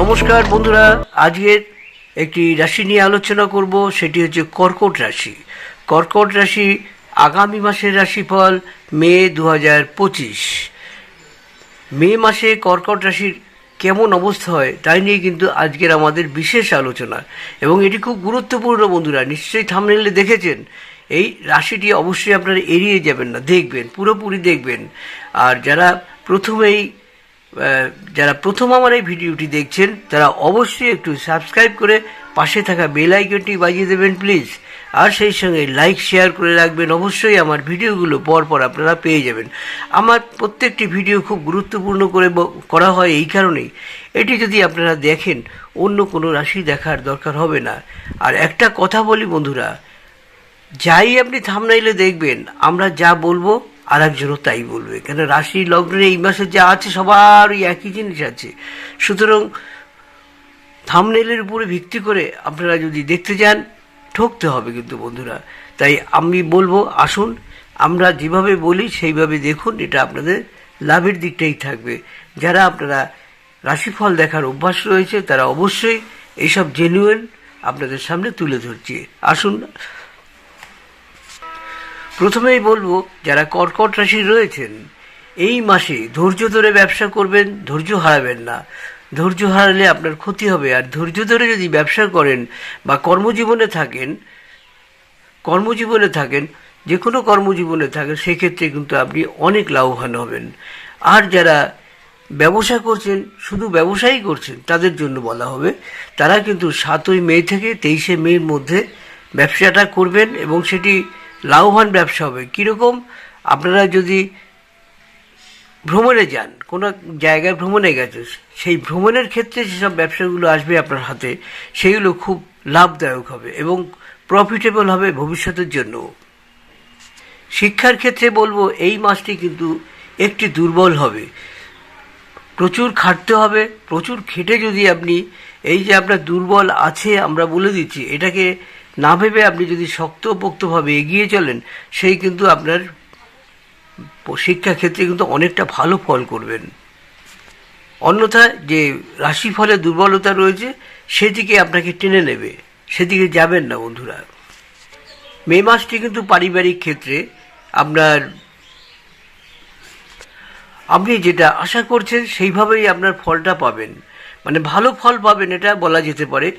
নমস্কার বন্ধুরা, আজকের একটি রাশি নিয়ে আলোচনা করব, সেটি হচ্ছে কর্কট রাশি। কর্কট রাশি আগামী মাসের রাশিফল মে দু পঁচিশ। মে মাসে কর্কট রাশির কেমন অবস্থা হয়, তাই নিয়ে কিন্তু আজকের আমাদের বিশেষ আলোচনা। এবং এটি খুব গুরুত্বপূর্ণ বন্ধুরা, নিশ্চয়ই থামনেলে দেখেছেন, এই রাশিটি অবশ্যই আপনারা এড়িয়ে যাবেন না, দেখবেন, পুরোপুরি দেখবেন। আর যারা প্রথমেই যারা প্রথম আমার এই ভিডিওটি দেখছেন, তারা অবশ্যই একটু সাবস্ক্রাইব করে পাশে থাকা বেল আইকনটি বাজিয়ে দেবেন প্লিজ আর সেই সঙ্গে লাইক শেয়ার করে রাখবেন। অবশ্যই আমার ভিডিওগুলো পরপর আপনারা পেয়ে যাবেন। আমার প্রত্যেকটি ভিডিও খুব গুরুত্বপূর্ণ করে করা হয় এই কারণেই। এটি যদি আপনারা দেখেন, অন্য কোনো রাশি দেখার দরকার হবে না। আর একটা কথা বলি বন্ধুরা, যাই আপনি থামনাইলে দেখবেন, আমরা যা বলব আর একজনও তাই বলবে। কেন রাশি লগ্নের এই মাসে যা আছে সবার ওই একই জিনিস আছে। সুতরাং থামনেলের উপরে ভিত্তি করে আপনারা যদি দেখতে যান ঠকতে হবে কিন্তু বন্ধুরা। তাই আমি বলব, আসুন, আমরা যেভাবে বলি সেইভাবে দেখুন, এটা আপনাদের লাভের দিকটাই থাকবে। যারা আপনারা রাশিফল দেখার অভ্যাস রয়েছে, তারা অবশ্যই এইসব জেনুয়েন আপনাদের সামনে তুলে ধরছি। আসুন প্রথমেই বলব, যারা কর্কট রাশি রয়েছেন, এই মাসে ধৈর্য ধরে ব্যবসা করবেন, ধৈর্য হারাবেন না। ধৈর্য হারালে আপনার ক্ষতি হবে। আর ধৈর্য ধরে যদি ব্যবসা করেন বা কর্মজীবনে থাকেন কর্মজীবনে থাকেন, যে কোনো কর্মজীবনে থাকেন, সেক্ষেত্রে কিন্তু আপনি অনেক লাভবান হবেন। আর যারা ব্যবসা করছেন, শুধু ব্যবসাই করছেন, তাদের জন্য বলা হবে, তারা কিন্তু সাতই মে থেকে তেইশে মের মধ্যে ব্যবসাটা করবেন এবং সেটি লাভবান ব্যবসা হবে। কীরকম? আপনারা যদি ভ্রমণে যান, কোনো জায়গায় ভ্রমণে গেছে, সেই ভ্রমণের ক্ষেত্রে যেসব ব্যবসাগুলো আসবে আপনার হাতে, সেইগুলো খুব লাভদায়ক হবে এবং প্রফিটেবল হবে ভবিষ্যতের জন্য শিক্ষার ক্ষেত্রে বলব, এই মাসটি কিন্তু একটি দুর্বল হবে। প্রচুর খাটতে হবে, প্রচুর খেটে যদি আপনি, এই যে আপনার দুর্বল আছে আমরা বলে দিচ্ছি, এটাকে না ভেবে আপনি যদি শক্তপোক্তভাবে এগিয়ে চলেন, সেই কিন্তু আপনার শিক্ষা ক্ষেত্রে কিন্তু অনেকটা ভালো ফল করবেন। অন্যথায় যে রাশিফলে দুর্বলতা রয়েছে সেদিকে আপনাকে টেনে নেবে। সেদিকে যাবেন না বন্ধুরা। মে মাসটি কিন্তু পারিবারিক ক্ষেত্রে আপনার, আপনি যেটা আশা করছেন, সেইভাবেই আপনার ফলটা পাবেন। মানে ভালো ফল পাবেন, এটা বলা যেতে পারে।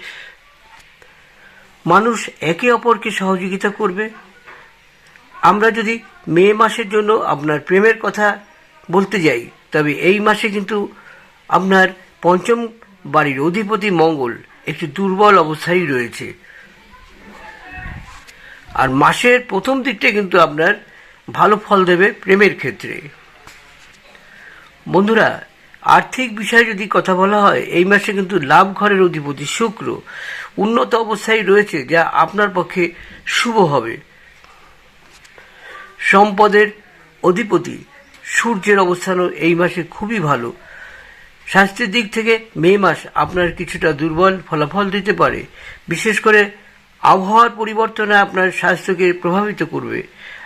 মানুষ একে অপরকে সহযোগিতা করবে। আমরা যদি মে মাসের জন্য আপনার প্রেমের কথা বলতে যাই, তবে এই মাসে কিন্তু আপনার পঞ্চম বাড়ির অধিপতি মঙ্গল একটি দুর্বল অবস্থায় রয়েছে। আর মাসের প্রথম দিকটা কিন্তু আপনার ভালো ফল দেবে প্রেমের ক্ষেত্রে। বন্ধুরা আর্থিক বিষয়ে যদি কথা বলা হয়, এই মাসে কিন্তু লাভ ঘরের অধিপতি শুক্র। উন্নত অবস্থায় রয়েছে, যা আপনার পক্ষে শুভ হবে। সম্পদের অধিপতি, সূর্যের অবস্থানও এই মাসে খুবই ভালো। স্বাস্থ্যের দিক থেকে মে মাস আপনার কিছুটা দুর্বল ফলাফল দিতে পারে। বিশেষ করে আবহাওয়ার পরিবর্তনে আপনার স্বাস্থ্যকে প্রভাবিত করবে।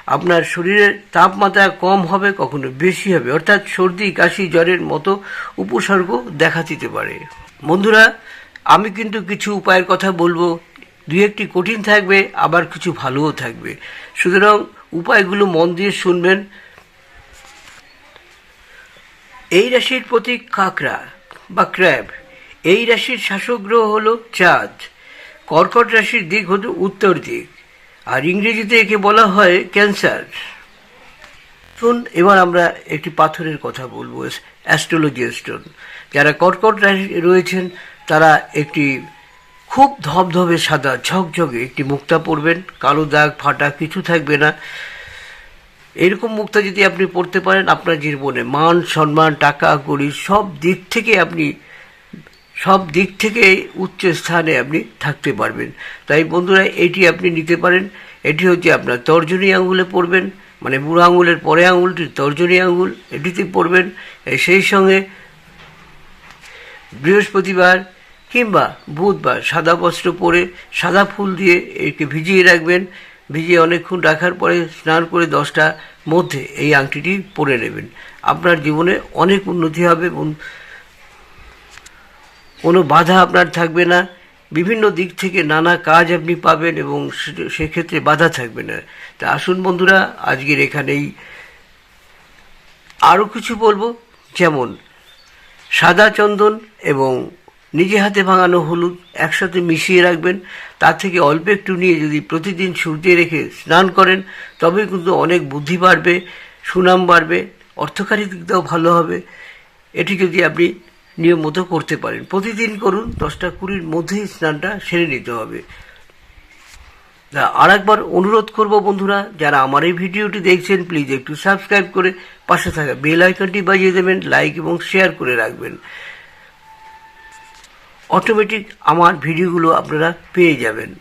আপনার শরীরের তাপমাত্রা কম হবে, কখনো বেশি হবে। অর্থাৎ সর্দি, কাশি, জ্বরের মতো উপসর্গ দেখা দিতে পারে। বন্ধুরা, আমি কিন্তু কিছু উপায়ের কথা বলব। দুই একটি কঠিন থাকবে, আবার কিছু ভালোও থাকবে। সুতরাং উপায়গুলো মন দিয়ে শুনবেন। এই রাশির প্রতীক কাঁকড়া বা ক্র্যাব, এই রাশির শাসক গ্রহ হল চাঁদ। কর্কট রাশির দিক হল উত্তর দিক। আর ইংরেজিতে একে বলা হয় ক্যান্সার। শুন, এবার আমরা একটি পাথরের কথা বলব, অ্যাস্ট্রোলজি স্টোন। যারা কর্কট রয়েছেন, তারা একটি খুব ধবধবে সাদা ঝকঝকে একটি মুক্তা পরবেন। কালো দাগ, ফাটা কিছু থাকবে না। এরকম মুক্তা যদি আপনি পড়তে পারেন, আপনার জীবনে মান, সম্মান, টাকা কড়ি সব দিক থেকে আপনি, সব দিক থেকে উচ্চ স্থানে আপনি থাকতে পারবেন। তাই বন্ধুরা, এটি আপনি নিতে পারেন। এটি হচ্ছে আপনার তর্জনী আঙুলে পড়বেন মানে বুড়ো আঙুলের পরে আঙুলটি তর্জনী আঙুল এটিতে পড়বেন। সেই সঙ্গে বৃহস্পতিবার কিংবা বুধবার সাদা বস্ত্র পরে সাদা ফুল দিয়ে একে ভিজিয়ে রাখবেন। ভিজিয়ে অনেকক্ষণ রাখার পরে স্নান করে দশটা মধ্যে এই আংটিটি পরে নেবেন। আপনার জীবনে অনেক উন্নতি হবে বন- কোনো বাধা আপনার থাকবে না। বিভিন্ন দিক থেকে নানা কাজ আপনি পাবেন এবং সেক্ষেত্রে বাধা থাকবে না। তা আসুন বন্ধুরা, আজকের এখানেই আরও কিছু বলব। যেমন, সাদা চন্দন এবং নিজে হাতে ভাঙানো হলুদ একসাথে মিশিয়ে রাখবেন। তার থেকে অল্প একটু নিয়ে যদি প্রতিদিন সূর্যে রেখে স্নান করেন তবে কিন্তু অনেক বুদ্ধি বাড়বে, সুনাম বাড়বে, অর্থকারী দিকটাও ভালো হবে। এটি যদি আপনি নিয়ম মতো করতে পারেন। প্রতিদিন করুন, দশটা কুড়ির মধ্যেই স্নানটা সেরে নিতে হবে। আর একবার অনুরোধ করব বন্ধুরা, যারা আমার এই ভিডিওটি দেখছেন প্লিজ একটু সাবস্ক্রাইব করে পাশে থাকা বেল আইকনটি বাজিয়ে দেবেন লাইক এবং শেয়ার করে রাখবেন। অটোমেটিক আমার ভিডিওগুলো আপনারা পেয়ে যাবেন।